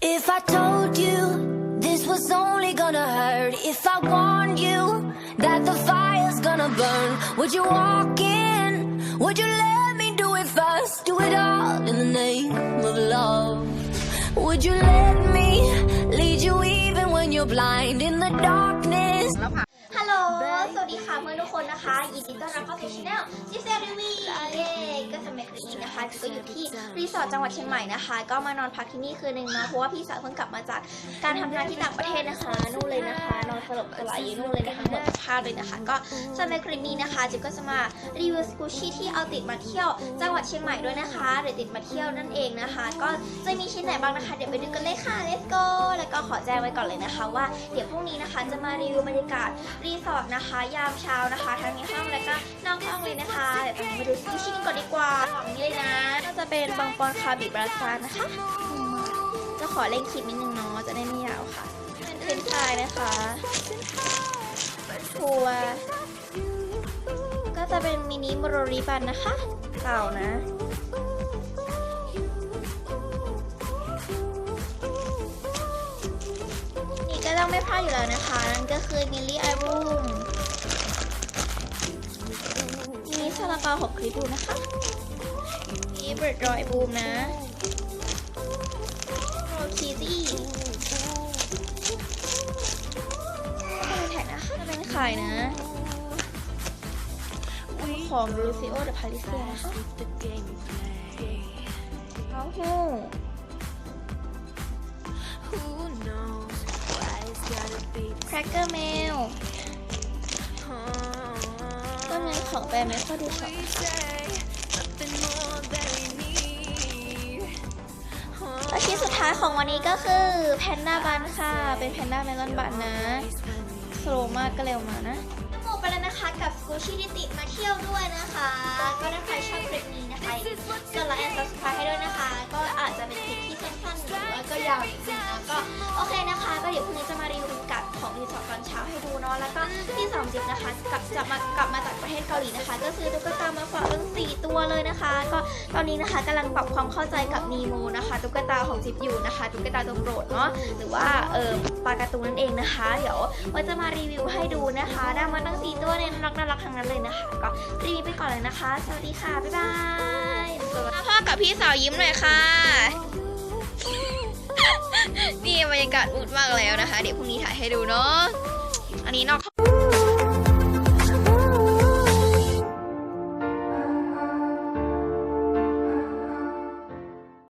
If I told you this was only gonna hurt, if I warned you that the fire's gonna burn, would you walk in? Would you let me do it first? Do it all in the name of love. Would you let me lead you even when you're blind in the darkness? สวัสดีค่ะเพื่อนทุกคนนะคะ ยินดีต้อนรับเข้าสู่ช่องจิเซรีวีเย้ก็สมัยครีนะคะก็อยู่ที่รีสอร์ทจังหวัดเชียงใหม่นะคะ ก็มานอนพักที่นี่คืนนึงนะเพราะว่าพี่สาวเพิ่งกลับมาจากการทำงานที่ต่างประเทศนะคะนู่นเลยนะคะ นอนสลบสลายอยู่นู่นเลยนะคะหมดสภาพเลยนะคะ ก็สำหรับคลิปนี้นะคะจิ๊บก็จะมารีวิวสกูชี่ที่เอาติดมาเที่ยว จังหวัดเชียงใหม่ด้วยนะคะ หรือติดมาเที่ยวนั่นเองนะคะ ก็จะมีชิ้นไหนบ้างนะคะเดี๋ยวไปดูกันเลยค่ะ let's go แล้วก็ขอแจ้งไว้ก่อนเลยนะคะ ว่าเดี๋ยวพรุ่งนี้นะคะจะมารีวิวบรรยากาศรีสอร์ทนะคะยามเช้านะคะทั้งในห้องและก็นอกห้องเลยนะคะเดี๋ยวเรามาดูสกูชี่กันก่อนดีกว่าของนี้เลยนะก็จะเป็นบางปอนคาบิบราซานะคะจะขอเล่นคลิปนิดนึงเนาะจะได้ไม่ยาวค่ะเป็นเฟรนช์ฟรายนะคะทัวก็จะเป็นมินิโมโรริบันนะคะเก่านะนี่ก็ต้องไม่พลาดอยู่แล้วนะคะ นั่นก็คือมิลลี่ไอรูม มีซาลาเปาของคลิปดูนะคะนี่เบิร์ดรอยบูมนะโรคีซี่ก็เป็นแท็กนะคะจะเป็นไข่นะของลูซิโอเดอะพาริเซียนะคะน้องฮูแครกเกอร์เมล ของแบรนด์ไม่ค่อยดูช็อปและชิ้นสุดท้ายของวันนี้ก็คือแพนด้าบันค่ะ เป็นแพนด้าเมลอนบันนะสโลว์มากก็เร็วมานะหมดไปแล้วนะคะกับสกูชี่ที่ติดมาเที่ยวด้วยนะคะ ก็ถ้าใครชอบคลิปนี้นะคะกดไลค์และ subscribe ให้ด้วยนะคะ ก็อาจจะเป็นคลิปที่สั้นๆหรือว่าก็ยาวนิดนึงนะก็โอเคนะคะ ก็เดี๋ยวพรุ่งนี้จะมารีวิวกัดของรีสอร์ทตอนเช้าให้ดูเนาะแล้วก็ที่สองจิ๊บนะคะกลับจะมากลับมาจาก ประเทศเกาหลีนะคะ ก็ซื้อตุ๊กตามาฝากตั้งสี่ตัวเลยนะคะ ก็ตอนนี้นะคะกำลังปรับความเข้าใจกับนีโมนะคะ ตุ๊กตาของจิ๊บอยู่นะคะ ตุ๊กตาตัวโปรดเนาะหรือว่าเออปลาการ์ตูนนั่นเองนะคะ เดี๋ยวว่าจะมารีวิวให้ดูนะคะได้มาตั้งสี่ตัวเนี่ยน่ารักน่ารักทั้งนั้นเลยนะคะ ก็รีวิวไปก่อนเลยนะคะ สวัสดีค่ะบ๊ายบายพ่อกับพี่สาวยิ้มหน่อยค่ะนี่บรรยากาศมุดมากแล้วนะคะ เดี๋ยวพรุ่งนี้ถ่ายให้ดูเนาะอันนี้นอก